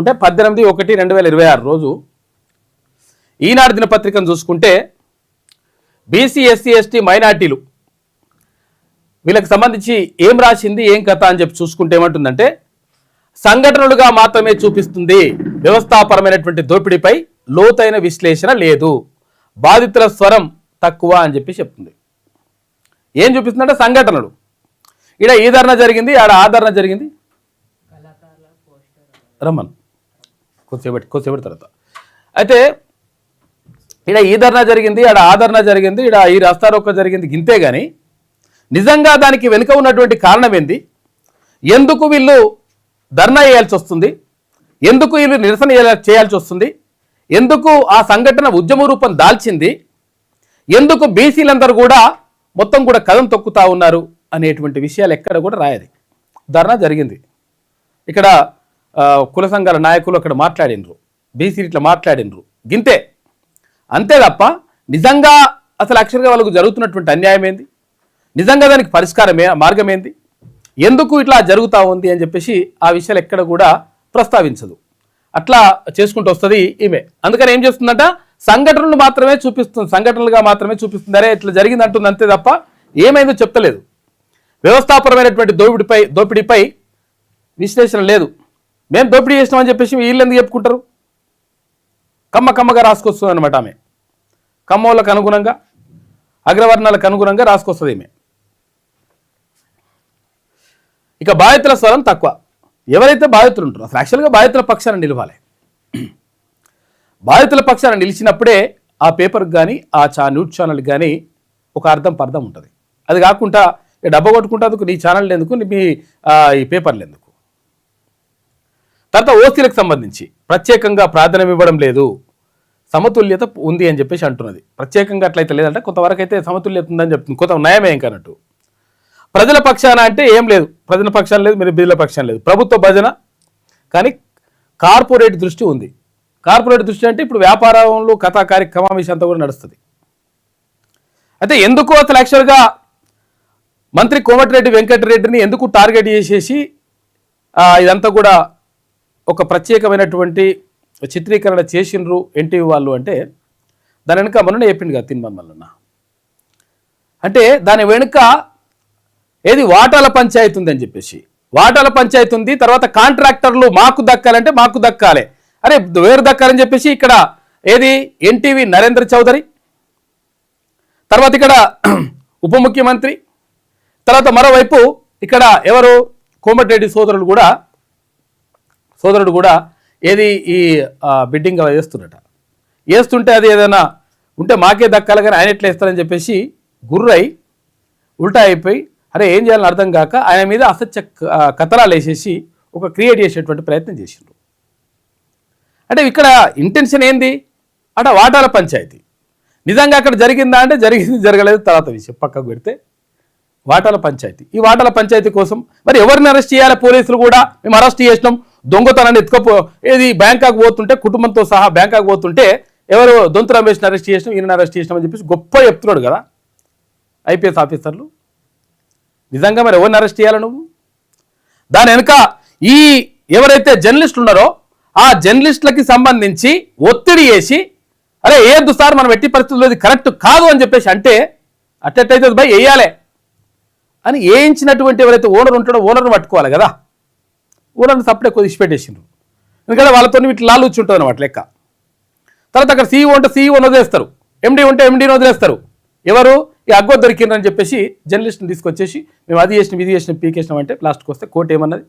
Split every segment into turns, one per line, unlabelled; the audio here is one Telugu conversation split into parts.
అంటే పద్దెనిమిది ఒకటి రెండు వేల ఇరవై ఆరు రోజు ఈనాడు దినపత్రికను చూసుకుంటే బీసీ ఎస్సీ ఎస్టీ మైనార్టీలు వీళ్ళకి సంబంధించి ఏం రాసింది ఏం కథ అని చెప్పి చూసుకుంటే ఏమంటుందంటే సంఘటనలుగా మాత్రమే చూపిస్తుంది వ్యవస్థాపరమైనటువంటి దోపిడీపై లోతైన విశ్లేషణ లేదు. బాధితుల స్వరం తక్కువ అని చెప్పి చెప్తుంది. ఏం చూపిస్తుందంటే సంఘటనలు. ఈడ ఈ ధర్నా జరిగింది ఆడ ఆ ధర్నా జరిగింది? రమ్మన్. కొద్దిసేపటి కొద్దిసేపటి తర్వాత. అయితే ఈడ ఈ ధర్నా జరిగింది ఇక్కడ ఆ ధర్నా జరిగింది ఈడ ఈ రస్తారోక జరిగింది గింతే కానీ నిజంగా దానికి వెనుక ఉన్నటువంటి కారణం ఏంది? ఎందుకు వీళ్ళు ధర్నా చేయాల్సి వస్తుంది? ఎందుకు వీళ్ళు నిరసన చేయాల్సి వస్తుంది? ఎందుకు ఆ సంఘటన ఉద్యమ రూపం దాల్చింది? ఎందుకు బీసీలందరూ కూడా మొత్తం కూడా కథం తొక్కుతా ఉన్నారు అనేటువంటి విషయాలు ఎక్కడ కూడా రాయది. ధర్నా జరిగింది. ఇక్కడ కుల సంఘాల నాయకులు అక్కడ మాట్లాడినరు. బీసీ ఇట్లా మాట్లాడినరు. గింతే. అంతే తప్ప నిజంగా అసలు అక్షరంగా వాళ్ళకు జరుగుతున్నటువంటి అన్యాయం ఏంది? నిజంగా దానికి పరిష్కారమే మార్గం ఏంది? ఎందుకు ఇట్లా జరుగుతూ ఉంది అని చెప్పేసి ఆ విషయాలు ఎక్కడ కూడా ప్రస్తావించదు. అట్లా చేసుకుంటూ వస్తుంది ఈమె. అందుకని ఏం చేస్తుందంట? సంఘటనలు మాత్రమే చూపిస్తుంది. సంఘటనలుగా మాత్రమే చూపిస్తుంది. అరే ఇట్లా జరిగింది అంటుంది అంతే తప్ప ఏమైందో చెప్తలేదు. వ్యవస్థాపరమైనటువంటి దోపిడిపై దోపిడీపై విశ్లేషణ లేదు. మేము దోపిడీ చేసినామని చెప్పేసి వీళ్ళు ఎందుకు చెప్పుకుంటారు? కమ్మ కమ్మగా రాసుకొస్తుంది అనమాట ఆమె. కమ్మోళ్ళకు అనుగుణంగా అగ్రవర్ణాలకు అనుగుణంగా రాసుకొస్తుంది ఈమె. ఇక బాధితుల స్వరం తక్కువ. ఎవరైతే బాధితులు ఉంటారో అసలు యాక్చువల్గా బాధితుల పక్షాన నిలవాలి. బాధితుల పక్షాన నిలిచినప్పుడే ఆ పేపర్కి కానీ ఆ చా న్యూస్ ఛానల్కి కానీ ఒక అర్థం పర్థం ఉంటుంది. అది కాకుండా డబ్బా కొట్టుకుంటేందుకు నీ ఛానల్ ఎందుకు? మీ ఈ పేపర్లు ఎందుకు? తర్వాత ఓసీలకు సంబంధించి ప్రత్యేకంగా ప్రాధాన్యం ఇవ్వడం లేదు. సమతుల్యత ఉంది అని చెప్పేసి అంటున్నది. ప్రత్యేకంగా అట్లయితే లేదంటే కొంతవరకు అయితే సమతుల్యత ఉందని చెప్తుంది. కొంత నయమే కానట్టు. ప్రజల పక్షాన అంటే ఏం లేదు. ప్రజల పక్షాన లేదు మీరు బిజుల పక్షాన లేదు. ప్రభుత్వ భజన కానీ కార్పొరేట్ దృష్టి ఉంది. కార్పొరేట్ దృష్టి అంటే ఇప్పుడు వ్యాపారంలో కథా కార్యక్రమం విషయం అంతా కూడా నడుస్తుంది. అయితే ఎందుకు అసలు యాక్చువల్గా మంత్రి కోమటిరెడ్డి వెంకటరెడ్డిని ఎందుకు టార్గెట్ చేసేసి ఇదంతా కూడా ఒక ప్రత్యేకమైనటువంటి చిత్రీకరణ చేసిండ్రు ఎన్టీవీ వాళ్ళు అంటే దాని వెనుక మొన్న చెప్పింది కదా తిన్మన్ అంటే దాని వెనుక ఏది వాటాల పంచాయతీ ఉంది అని చెప్పేసి. వాటాల పంచాయతీ ఉంది తర్వాత కాంట్రాక్టర్లు మాకు దక్కాలంటే మాకు దక్కాలి. అరే వేరు దక్కాలని చెప్పేసి ఇక్కడ ఏది? ఎన్టీవీ నరేంద్ర చౌదరి. తర్వాత ఇక్కడ ఉప ముఖ్యమంత్రి తర్వాత మరోవైపు ఇక్కడ ఎవరు? కోమటిరెడ్డి సోదరులు కూడా సోదరుడు కూడా ఏది ఈ బిడ్డింగ్ వేస్తున్నట వేస్తుంటే అది ఏదైనా ఉంటే మాకే దక్కాలి కానీ ఆయన ఎట్లా వేస్తారని చెప్పేసి గుర్రై ఉల్టా అయిపోయి అరే ఏం చేయాలని అర్థం కాక ఆయన మీద అసత్య కథనాలు వేసేసి ఒక క్రియేట్ చేసేటువంటి ప్రయత్నం చేసిండ్రు అంటే ఇక్కడ ఇంటెన్షన్ ఏంది? అట వాటాల పంచాయతీ. నిజంగా అక్కడ జరిగిందా అంటే జరిగింది జరగలేదు తర్వాత విషయం. పక్కకు పెడితే వాటాల పంచాయతీ. ఈ వాటాల పంచాయతీ కోసం మరి ఎవరిని అరెస్ట్ చేయాలి? పోలీసులు కూడా మేము అరెస్ట్ చేసినాం. దొంగతనాన్ని ఎత్తుకపో ఏది బ్యాంకాక్ పోతుంటే కుటుంబంతో సహా బ్యాంకాక్ పోతుంటే ఎవరు దొంతు రమేష్ని అరెస్ట్ చేసినాం ఈయన అరెస్ట్ చేసినాం అని చెప్పేసి గొప్ప చెప్తున్నాడు కదా ఐపీఎస్ ఆఫీసర్లు. నిజంగా మరి ఎవరిని అరెస్ట్ చేయాలి నువ్వు? దాని వెనుక ఈ ఎవరైతే జర్నలిస్టులు ఉన్నారో ఆ జర్నలిస్టులకి సంబంధించి ఒత్తిడి చేసి అరే ఏ సార్ మనం ఎట్టి పరిస్థితుల్లో ఇది కరెక్ట్ కాదు అని చెప్పేసి అంటే అట్టెట్టయితే భయ్ వేయాలి అని వేయించినటువంటి ఎవరైతే ఓనర్ ఉంటాడో ఓనర్ని పట్టుకోవాలి కదా. ఓనర్ని సప్లై కొద్దిసి ఇచ్చిపెట్టేసిండ్రు ఎందుకంటే వాళ్ళతో వీటి లాలూచి ఉంటుంది అనమాట లెక్క. తర్వాత అక్కడ సీఈఓ ఉంటే సీఈఓని వదిలేస్తారు. ఎండీ ఉంటే ఎండీని వదిలేస్తారు. ఎవరు? ఈ అగ్గో దొరికిందని చెప్పేసి జర్నలిస్ట్ని తీసుకొచ్చేసి మేము అది చేసినాం ఇది చేసినాం పీకేసినాం అంటే లాస్ట్కి వస్తే కోర్టు ఏమన్నది?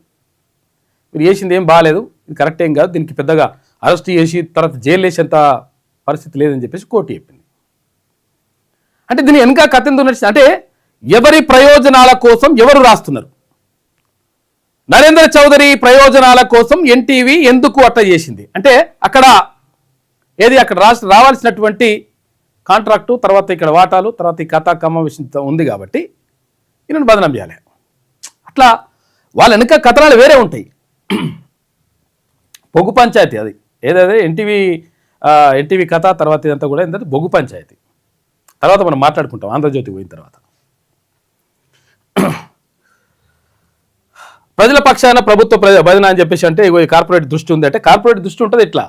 మీరు చేసింది ఏం బాగాలేదు ఇది కరెక్ట్ ఏం కాదు దీనికి పెద్దగా అరెస్ట్ చేసి తర్వాత జైలు వేసేంత పరిస్థితి లేదని చెప్పేసి కోర్టు చెప్పింది. అంటే దీని వెనక కథ ఎందుకు నడిచింది? అంటే ఎవరి ప్రయోజనాల కోసం ఎవరు రాస్తున్నారు? నరేంద్ర చౌదరి ప్రయోజనాల కోసం ఎన్టీవీ ఎందుకు అట్లా చేసింది? అంటే అక్కడ ఏది అక్కడ రాష్ట్ర రావాల్సినటువంటి కాంట్రాక్టు తర్వాత ఇక్కడ వాటాలు తర్వాత ఈ కథా కమ్మ ఉంది కాబట్టి ఈయనను బదనం చేయాలి. అట్లా వాళ్ళ వెనుక కథనాలు వేరే ఉంటాయి. బొగ్గు పంచాయతీ అది. ఏదైతే ఎన్టీవీ ఎన్టీవీ కథ తర్వాత ఇదంతా కూడా ఏంటంటే బొగ్గు పంచాయతీ. తర్వాత మనం మాట్లాడుకుంటాం ఆంధ్రజ్యోతి పోయిన తర్వాత. ప్రజల పక్షాన ప్రభుత్వ ప్రజ భజన అని చెప్పేసి అంటే ఇగో ఈ కార్పొరేట్ దృష్టి ఉంది అంటే కార్పొరేట్ దృష్టి ఉంటుంది ఇట్లా.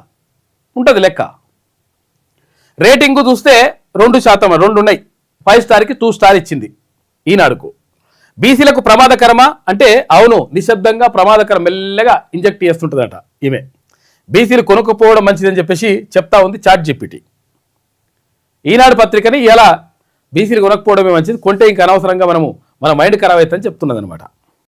ఉంటుంది లెక్క. రేటింగ్ చూస్తే రెండు శాతం రెండు ఉన్నాయి. ఫైవ్ స్టార్కి టూ స్టార్ ఇచ్చింది ఈనాడుకు. బీసీలకు ప్రమాదకరమా? అంటే అవును నిశ్శబ్దంగా ప్రమాదకరం మెల్లగా ఇంజెక్ట్ చేస్తుంటుందట ఈమె. బీసీలు కొనుక్కోపోవడం మంచిదని చెప్పేసి చెప్తా ఉంది చాట్ జీపీటీ ఈనాడు పత్రికని ఇలా బీసీలు కొనకపోవడమే మంచిది కొంటే ఇంకా అనవసరంగా మనము మన మైండ్ ఖరాబ్ అవుతుందని చెప్తున్నదనమాట